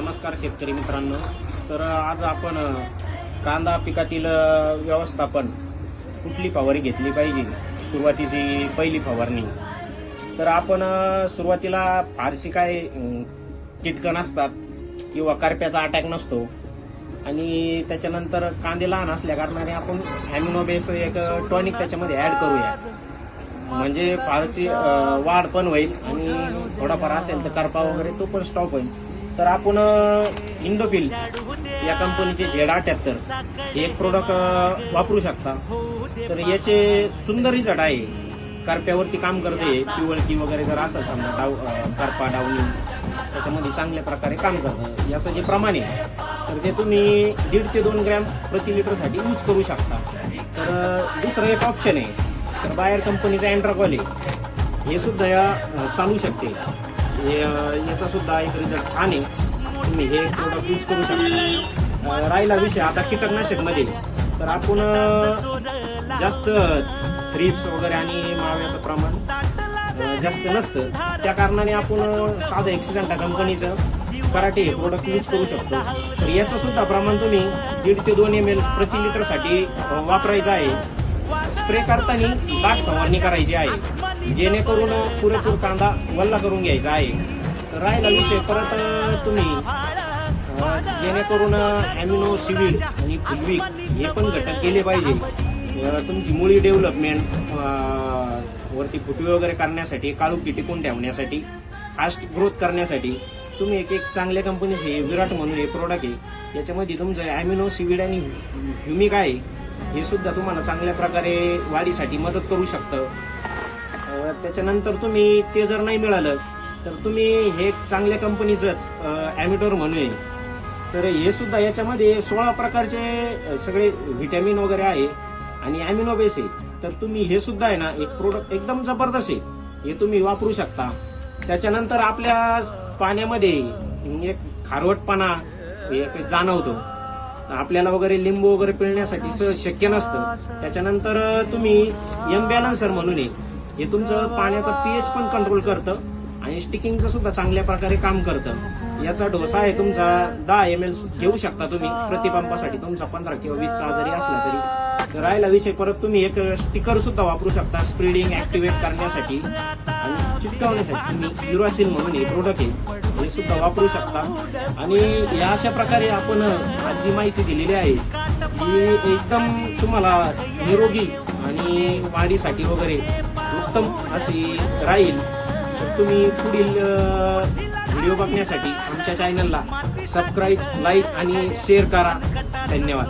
नमस्कार शेतकरी मित्रांनो. तर आज आपण कांदा पिकातील व्यवस्थापन कुठली फवारी घेतली पाहिजे? सुरुवातीची पहिली फवारणी. तर आपण सुरुवातीला फारशी काय अम, नसतात किंवा करप्याचा अटॅक नसतो. आणि त्याच्यानंतर कांदे लहान असल्या कारणाने आपण ॲम्युनो एक टॉनिक त्याच्यामध्ये ॲड करूया. म्हणजे फारशी वाढ पण होईल आणि थोडाफार असेल तर करपा वगैरे तो पण स्टॉप होईल. तर आपण इंडोफिल या कंपनीचे झेड अठ्याहत्तर हे एक प्रोडक्ट वापरू शकता. तर याचे सुंदर रिझल्ट आहे. करप्यावरती काम करते पिवळकी वगैरे जर असेल समजा डाव कारपा करपा डावणी त्याच्यामध्ये चांगल्या प्रकारे काम करतं. याचं जे प्रमाण आहे तर ते तुम्ही दीड ते दोन ग्रॅम प्रति लिटरसाठी यूज करू शकता. तर दुसरं एक ऑप्शन आहे. तर बाहेर कंपनीचं अँड्राकॉल आहे. हे सुद्धा या चालू शकते. याचा सुद्धा एक रिझल्ट छान आहे. तुम्ही हे प्रोडक्ट यूज करू शकता. राहिला विषय आता कीटकनाशकमध्ये तर आपण जास्त थ्रिप्स वगैरे आणि माव्याचं प्रमाण जास्त नसतं. त्या कारणाने आपण साधं साधं एक्सिडेंटा कंपनीचं कराटे हे प्रोडक्ट यूज करू शकतो. तर याचं सुद्धा प्रमाण तुम्ही दीड ते दोन एम एल प्रति लिटरसाठी वापरायचं आहे. स्प्रे करताना दाट फवारणी करायची आहे. जेणेकरून पुरेपूर कांदा वल्ला करून घ्यायचा आहे. तर राहिला विषय परत तुम्ही जेणेकरून ॲमिनो सिव्हिल आणि फुलविक हे पण घटक केले पाहिजे. तुमची मुळी डेव्हलपमेंट वरती फुटवे वगैरे करण्यासाठी काळुकी टिकून ठेवण्यासाठी फास्ट ग्रोथ करण्यासाठी तुम्ही एक एक चांगल्या कंपनीचे हे विराट म्हणून हे प्रोडक्ट आहे. याच्यामध्ये तुमचं ॲम्युनो सिविड आणि ह्युमिक आहे हे सुद्धा तुम्हाला चांगल्या प्रकारे वाढीसाठी मदत करू शकतं. त्याच्यानंतर तुम्ही ते जर नाही मिळालं तर तुम्ही हे चांगल्या कंपनीचंच ॲमिटोर म्हणून तर हे सुद्धा याच्यामध्ये सोळा प्रकारचे सगळे व्हिटॅमिन वगैरे आहे आणि ॲमिनोबेस आहे. तर तुम्ही हे सुद्धा आहे ना एक प्रोडक्ट एकदम जबरदस्त आहे. हे तुम्ही वापरू शकता. त्याच्यानंतर आपल्या पाण्यामध्ये एक खारवटपणा एक जाणवतो. आपल्याला वगैरे लिंबू वगैरे पिळण्यासाठी सहज शक्य नसतं. त्याच्यानंतर तुम्ही एम बॅलन्सर म्हणून आहे. हे तुमचं पाण्याचा पीएच पण कंट्रोल करतं आणि स्टिकिंगचं सुद्धा चांगल्या प्रकारे काम करतं. याचा डोसा आहे तुमचा दहा एम एल घेऊ शकता तुम्ही प्रतिपंपासाठी. तुमचा पंधरा किंवा वीसचा जरी असला तरी. राहिला विषय परत तुम्ही एक स्टिकर सुद्धा वापरू शकता स्प्रेडिंग ऍक्टिव्हेट करण्यासाठी. आणि चिटकवण्यासाठी तुम्ही युरासिल म्हणून हे प्रोडक्ट आहे हे सुद्धा वापरू शकता. आणि या अशा प्रकारे आपण आज जी माहिती दिलेली आहे ही एकदम तुम्हाला निरोगी आणि वाढीसाठी वगैरे उत्तम अशी राहील तर तुम्ही पुढील व्हिडिओ बघण्यासाठी आमच्या चॅनलला सबस्क्राईब लाईक आणि शेअर करा. धन्यवाद.